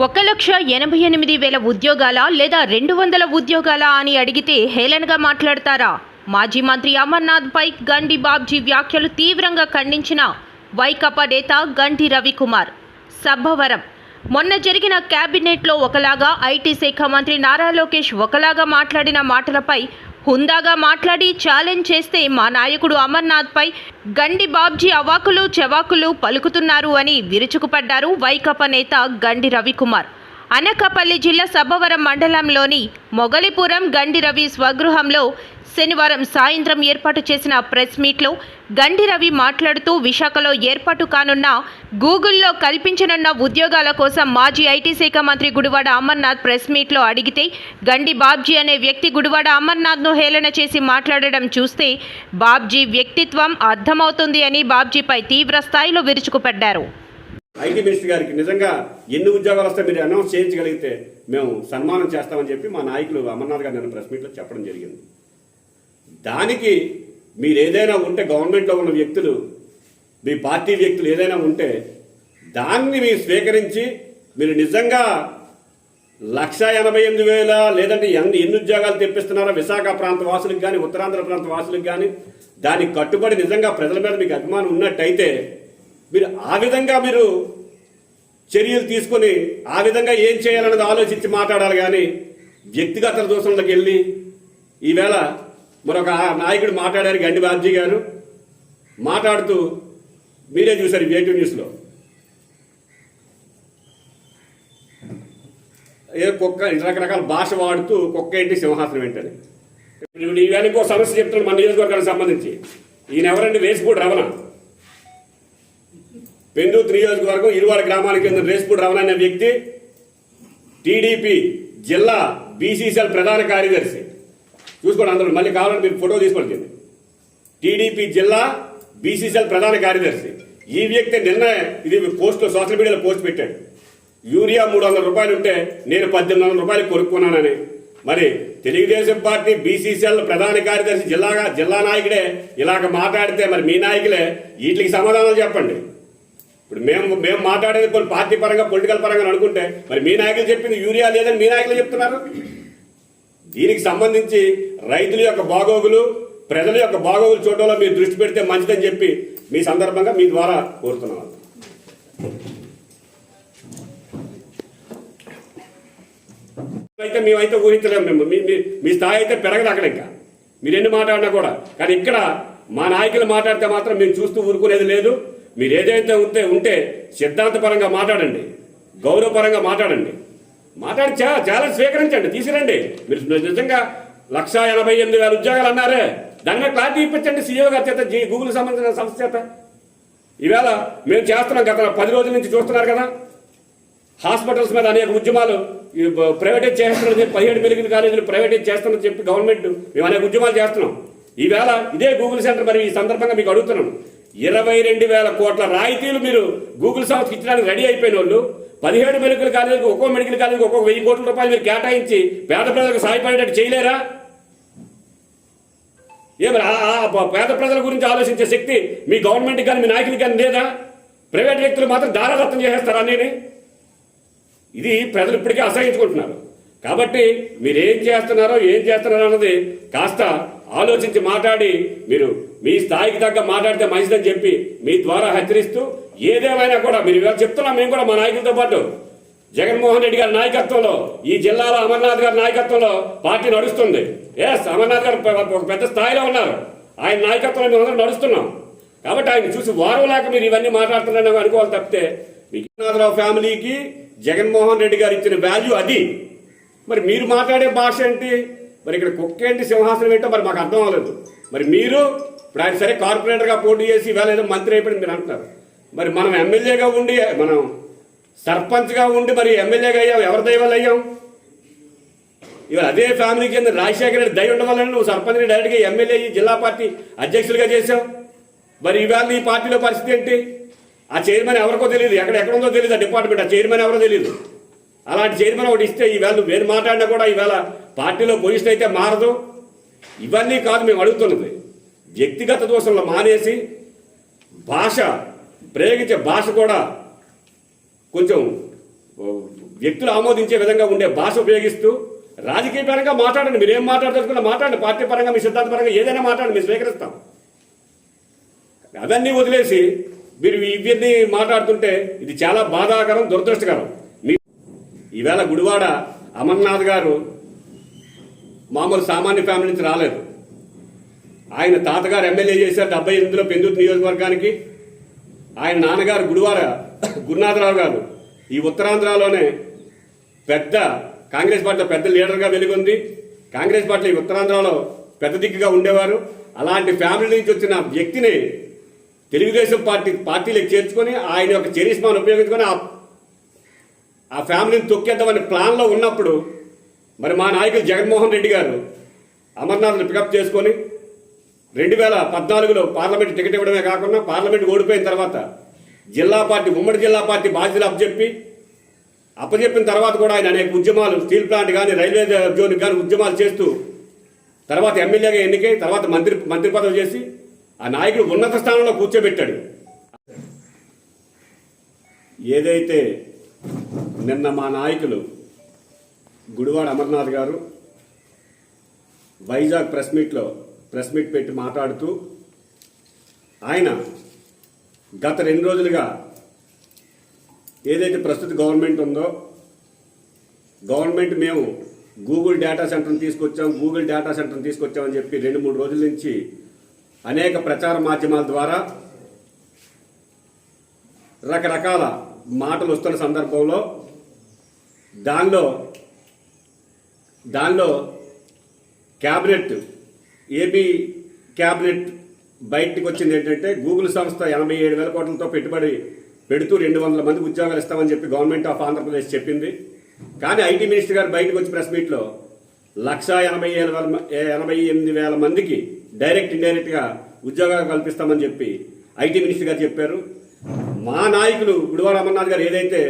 ఒక లక్ష ఎనభై ఎనిమిది వేల ఉద్యోగాల లేదా రెండు వందల ఉద్యోగాల అని అడిగితే హేళనగా మాట్లాడతారా? మాజీ మంత్రి అమర్నాథ్ పై గండి బాబ్జీ వ్యాఖ్యలు తీవ్రంగా ఖండించిన వైకపా నేత గంటి రవికుమార్. సబ్బవరం మొన్న జరిగిన కేబినెట్లో ఒకలాగా ఐటీ శాఖ మంత్రి నారా లోకేష్ ఒకలాగా మాట్లాడిన మాటలపై హుందాగా మాట్లాడి ఛాలెంజ్ చేస్తే మా నాయకుడు అమర్నాథ్పై గండి బాబ్జీ అవాకులు చెవాకులు పలుకుతున్నారు అని విరుచుకుపడ్డారు వైకపా నేత గండి రవికుమార్. అనకాపల్లి జిల్లా సబ్బవరం మండలంలోని మొగలిపురం గండి రవి స్వగృహంలో శనివారం సాయంత్రం ఏర్పాటు చేసిన ప్రెస్ మీట్లో గండి రవి మాట్లాడుతూ విశాఖలో ఏర్పాటు కానున్న గూగుల్లో కల్పించనున్న ఉద్యోగాల కోసం మాజీ ఐటీ శాఖ మంత్రి గుడివాడ అమర్నాథ్ ప్రెస్ మీట్లో అడిగితే గండి బాబ్జీ అనే వ్యక్తి గుడివాడ అమర్నాథ్ను హేళన చేసి మాట్లాడడం చూస్తే బాబ్జీ వ్యక్తిత్వం అర్థమవుతుంది అని బాబ్జీపై తీవ్ర స్థాయిలో విరుచుకుపడ్డారు. ఐటీ మినిస్టర్ గారికి నిజంగా ఎన్ని ఉద్యోగాలు వస్తే మీరు అనౌన్స్ చేయించగలిగితే మేము సన్మానం చేస్తామని చెప్పి మా నాయకులు అమర్నాథ్ గారు నిన్న ప్రెస్ మీట్లో చెప్పడం జరిగింది. దానికి మీరు ఏదైనా ఉంటే గవర్నమెంట్లో ఉన్న వ్యక్తులు మీ పార్టీ వ్యక్తులు ఏదైనా ఉంటే దాన్ని మీరు స్వీకరించి మీరు నిజంగా లక్ష ఎనభై ఎనిమిది వేల లేదంటే ఎన్ని ఎన్ని ఉద్యోగాలు తెప్పిస్తున్నారో విశాఖ ప్రాంత వాసులకు కానీ ఉత్తరాంధ్ర ప్రాంత వాసులకు కానీ దానికి కట్టుబడి నిజంగా ప్రజల మీద మీకు అభిమానం ఉన్నట్టయితే మీరు ఆ విధంగా మీరు చర్యలు తీసుకొని ఆ విధంగా ఏం చేయాలన్నది ఆలోచించి మాట్లాడాలి కానీ వ్యక్తిగత దోషంలోకి వెళ్ళి ఈవేళ మరొక నాయకుడు మాట్లాడారు గండి బాబ్జీ గారు. మాట్లాడుతూ మీరే చూశారు వేటివ్ న్యూస్లో. ఏ కుక్క రకరకాల భాష వాడుతూ కుక్క ఏంటి సింహాసనం ఏంటని. ఈవేళ ఇంకో సమస్య చెప్తున్నాను మన నియోజకవర్గానికి సంబంధించి. ఈయన ఎవరండి రేసిపూడి రవణ పెందుతు నియోజకవర్గం ఇరువాడ గ్రామానికి చెందిన రేసిపూడి రమణ అనే వ్యక్తి టీడీపీ జిల్లా బీసీసీఎల్ ప్రధాన కార్యదర్శి. చూసుకోండి అందరూ మళ్ళీ కావాలంటే మీరు ఫోటో తీసుకోండి టీడీపీ జిల్లా బీసీసీఎల్ ప్రధాన కార్యదర్శి. ఈ వ్యక్తి నిన్న ఇది పోస్ట్ సోషల్ మీడియాలో పోస్ట్ పెట్టాడు. యూరియా మూడు వందల రూపాయలు ఉంటే నేను పద్దెనిమిది వందల రూపాయలు కొనుక్కున్నానని. మరి తెలుగుదేశం పార్టీ బీసీసీఎల్ ప్రధాన కార్యదర్శి జిల్లాగా జిల్లా నాయకుడే ఇలాగ మాట్లాడితే మరి మీ నాయకులే వీటికి సమాధానాలు చెప్పండి. ఇప్పుడు మేము మేము మాట్లాడేది కొన్ని పార్టీ పరంగా పొలిటికల్ పరంగా అనుకుంటే మరి మీ నాయకులు చెప్పింది యూరియా లేదని మీ నాయకులు చెప్తున్నారు? దీనికి సంబంధించి రైతుల యొక్క బాగోగులు ప్రజల యొక్క బాగోగులు చూడటంలో మీరు దృష్టి పెడితే మంచిదని చెప్పి మీ సందర్భంగా మీ ద్వారా కోరుతున్నాను అయితే మేమైతే ఊహించలేము మేము. మీ మీ- మీ స్థాయి అయితే పెరగదు అక్కడ ఇంకా. మీరు ఎన్ని మాట్లాడినా కూడా. కానీ ఇక్కడ మా నాయకులు మాట్లాడితే మాత్రం మేము చూస్తూ ఊరుకునేది లేదు. మీరు ఏదైతే ఉంటే ఉంటే సిద్ధాంతపరంగా మాట్లాడండి గౌరవపరంగా మాట్లాడండి. మాట్లాడి చా చాలా స్వీకరించండి తీసుకురండి మీరు నిజంగా లక్ష ఎనభై ఎనిమిది వేల ఉద్యోగాలు అన్నారే దాని మీద క్లారిటీ ఇప్పించండి సీఈఓ గారి చేత జీ- గూగుల్ సంబంధించిన సంస్థ చేత. ఈవేళ మేము చేస్తున్నాం గత పది రోజుల నుంచి చూస్తున్నారు కదా. హాస్పిటల్స్ మీద అనేక ఉద్యమాలు ప్రైవేటైజ్ చేస్తున్నారని చెప్పి పదిహేడు మెడికల్ కాలేజీలు ప్రైవేటైజ్ చేస్తామని చెప్పి గవర్నమెంట్ మేము అనేక ఉద్యమాలు చేస్తున్నాం. ఈవేళ ఇదే గూగుల్ సెంటర్ మరి ఈ సందర్భంగా మీకు అడుగుతున్నాను. ఇరవై రెండు వేల కోట్ల రాయితీలు మీరు గూగుల్ సంస్థకి ఇచ్చడానికి రెడీ అయిపోయిన వాళ్ళు పదిహేడు మెడికల్ కాలేజీకి ఒక్కో మెడికల్ కాలేజీకి ఒక్కొక్క వెయ్యి కోట్ల రూపాయలు మీరు కేటాయించి పేద ప్రజలకు సహాయపడేటట్టు చేయలేరా? ఏ పేద ప్రజల గురించి ఆలోచించే శక్తి మీ గవర్నమెంట్ కానీ మీ నాయకులకి కానీ లేదా? ప్రైవేట్ వ్యక్తులు మాత్రం దారాదత్తం చేసేస్తారా నేను ఇది ప్రజలు ఇప్పటికే అసహించుకుంటున్నారు కాబట్టి మీరేం చేస్తున్నారో ఏం చేస్తున్నారో అన్నది కాస్త ఆలోచించి మాట్లాడి మీరు మీ స్థాయికి తగ్గ మాట్లాడితే మంచిదని చెప్పి మీ ద్వారా హెచ్చరిస్తూ ఏదేమైనా కూడా మీరు ఇవాళ చెప్తున్నాం మేము కూడా మా నాయకులతో పాటు. జగన్మోహన్ రెడ్డి గారి నాయకత్వంలో ఈ జిల్లాలో అమర్నాథ్ గారి నాయకత్వంలో పార్టీ నడుస్తుంది. ఎస్ అమర్నాథ్ గారు ఒక పెద్ద స్థాయిలో ఉన్నారు. ఆయన నాయకత్వంలో మేము నడుస్తున్నాం. కాబట్టి ఆయన చూసి వారం లేక మీరు ఇవన్నీ మాట్లాడుతున్నారని అనుకోవాలి తప్పితే విజయనాథరావు ఫ్యామిలీకి జగన్మోహన్ రెడ్డి గారు ఇచ్చిన వాల్యూ అది. మరి మీరు మాట్లాడే భాష ఏంటి? మరి ఇక్కడ కుక్క ఏంటి సింహాసనం ఏంటో మరి మాకు అర్థం అవ్వలేదు. మరి మీరు ఇప్పుడు ఆయన సరే కార్పొరేటర్గా పోటీ చేసి ఇవాళ ఏదో మంత్రి అయిపోయింది మీరు అంటున్నారు. మరి మనం ఎమ్మెల్యేగా ఉండి మనం సర్పంచ్గా ఉండి మరి ఎమ్మెల్యేగా అయ్యాం ఎవరి దైవాలు అయ్యాం? ఇవాళ అదే ఫ్యామిలీ కింద రాజశేఖర రెడ్డి దయ ఉండడం వల్ల నువ్వు సర్పంచ్ని డైరెక్ట్గా ఎమ్మెల్యే జిల్లా పార్టీ అధ్యక్షులుగా చేశావు. మరి ఇవాళ ఈ పార్టీలో పరిస్థితి ఏంటి? ఆ చైర్మన్ ఎవరికో తెలియదు ఎక్కడ ఎక్కడ ఉందో తెలియదు ఆ డిపార్ట్మెంట్ ఆ చైర్మన్ ఎవరో తెలియదు అలాంటి చైర్మన్ ఒకటి ఇస్తే ఈవేళ నువ్వు వేరు మాట్లాడినా కూడా ఈవేళ పార్టీలో పొజిషన్ అయితే మారదు. ఇవన్నీ కాదు మేము అడుగుతున్నది. వ్యక్తిగత దోషంలో మానేసి భాష ప్రయోగించే భాష కూడా కొంచెం వ్యక్తులు ఆమోదించే విధంగా ఉండే భాష ఉపయోగిస్తూ రాజకీయ పరంగా మాట్లాడండి. మీరు ఏం మాట్లాడదలుచుకున్నా మాట్లాడండి. పార్టీ పరంగా మీ సిద్ధాంత పరంగా ఏదైనా మాట్లాడండి. మేము స్వీకరిస్తాం. అవన్నీ వదిలేసి మీరు ఇవన్నీ మాట్లాడుతుంటే ఇది చాలా బాధాకరం దురదృష్టకరం. మీ ఈవేళ గుడివాడ అమర్నాథ్ గారు మామూలు సామాన్య ఫ్యామిలీ నుంచి రాలేదు. ఆయన తాతగారు ఎమ్మెల్యే చేశారు డెబ్బై ఎనిమిదిలో పెందుతు నియోజకవర్గానికి. ఆయన నాన్నగారు గుడివార గురునాథరావు గారు. ఈ ఉత్తరాంధ్రలోనే పెద్ద కాంగ్రెస్ పార్టీలో పెద్ద లీడర్గా వెలుగొంది. కాంగ్రెస్ పార్టీ ఈ ఉత్తరాంధ్రలో పెద్ద దిక్కుగా ఉండేవారు. అలాంటి ఫ్యామిలీ నుంచి వచ్చిన వ్యక్తిని తెలుగుదేశం పార్టీ పార్టీలకు చేర్చుకొని ఆయన యొక్క చరిస్మాను ఉపయోగించుకొని ఆ ఆ ఫ్యామిలీని తొక్కేద్దామనే ప్లాన్లో ఉన్నప్పుడు మరి మా నాయకులు జగన్మోహన్ రెడ్డి గారు అమర్నాథ్ని పికప్ చేసుకొని రెండు వేల పద్నాలుగులో పార్లమెంట్ టికెట్ ఇవ్వడమే కాకుండా పార్లమెంట్ ఓడిపోయిన తర్వాత జిల్లా పార్టీ ఉమ్మడి జిల్లా పార్టీ బాధ్యతలు అప్పచెప్పి అప్పచెప్పిన తర్వాత కూడా ఆయన అనేక ఉద్యమాలు స్టీల్ ప్లాంట్ కానీ రైల్వే జోన్ కానీ ఉద్యమాలు చేస్తూ తర్వాత ఎమ్మెల్యేగా ఎన్నికై తర్వాత మంత్రి మంత్రి పదవి చేసి ఆ నాయకుడు ఉన్నత స్థానంలో కూర్చోబెట్టాడు. ఏదైతే నిన్న మా నాయకులు గుడివాడ అమర్నాథ్ గారు వైజాగ్ ప్రెస్ మీట్లో ప్రెస్ మీట్ పెట్టి మాట్లాడుతూ ఆయన గత రెండు రోజులుగా ఏదైతే ప్రస్తుత గవర్నమెంట్ ఉందో గవర్నమెంట్ మేము గూగుల్ డేటా సెంటర్ని తీసుకొచ్చాం గూగుల్ డేటా సెంటర్ని తీసుకొచ్చామని చెప్పి రెండు మూడు రోజుల నుంచి అనేక ప్రచార మాధ్యమాల ద్వారా రకరకాల మాటలు వస్తున్న సందర్భంలో దానిలో దానిలో క్యాబినెట్ ఏపీ క్యాబినెట్ బయటికి వచ్చింది ఏంటంటే గూగుల్ సంస్థ ఎనభై ఏడు వేల కోట్లతో పెట్టుబడి పెడుతూ రెండు వందల మంది ఉద్యోగాలు ఇస్తామని చెప్పి గవర్నమెంట్ ఆఫ్ ఆంధ్రప్రదేశ్ చెప్పింది. కానీ ఐటీ మినిస్టర్ గారు బయటకు వచ్చి ప్రెస్ మీట్లో లక్షా ఎనభై ఏడు వేల ఎనభై ఎనిమిది వేల మందికి డైరెక్ట్ ఇండైరెక్ట్గా ఉద్యోగాలు కల్పిస్తామని చెప్పి ఐటీ మినిస్టర్ గారు చెప్పారు. మా నాయకులు గుడివాడ అమర్నాథ్ గారు ఏదైతే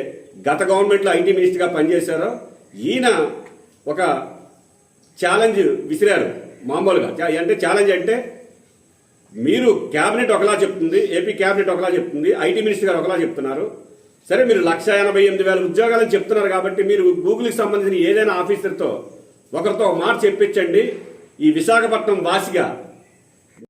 గత గవర్నమెంట్లో ఐటీ మినిస్టర్గా పనిచేశారో ఈయన ఒక ఛాలెంజ్ విసిరారు మామూలుగా. అంటే ఛాలెంజ్ అంటే మీరు క్యాబినెట్ ఒకలా చెప్తుంది ఏపీ క్యాబినెట్ ఒకలా చెప్తుంది ఐటీ మినిస్టర్ గారు ఒకలా చెప్తున్నారు. సరే మీరు లక్ష ఎనభై ఎనిమిది వేల ఉద్యోగాలని చెప్తున్నారు కాబట్టి మీరు గూగుల్కి సంబంధించిన ఏదైనా ఆఫీసర్తో ఒకరితో ఒక మాట చెప్పించండి. ఈ విశాఖపట్నం వాసిగా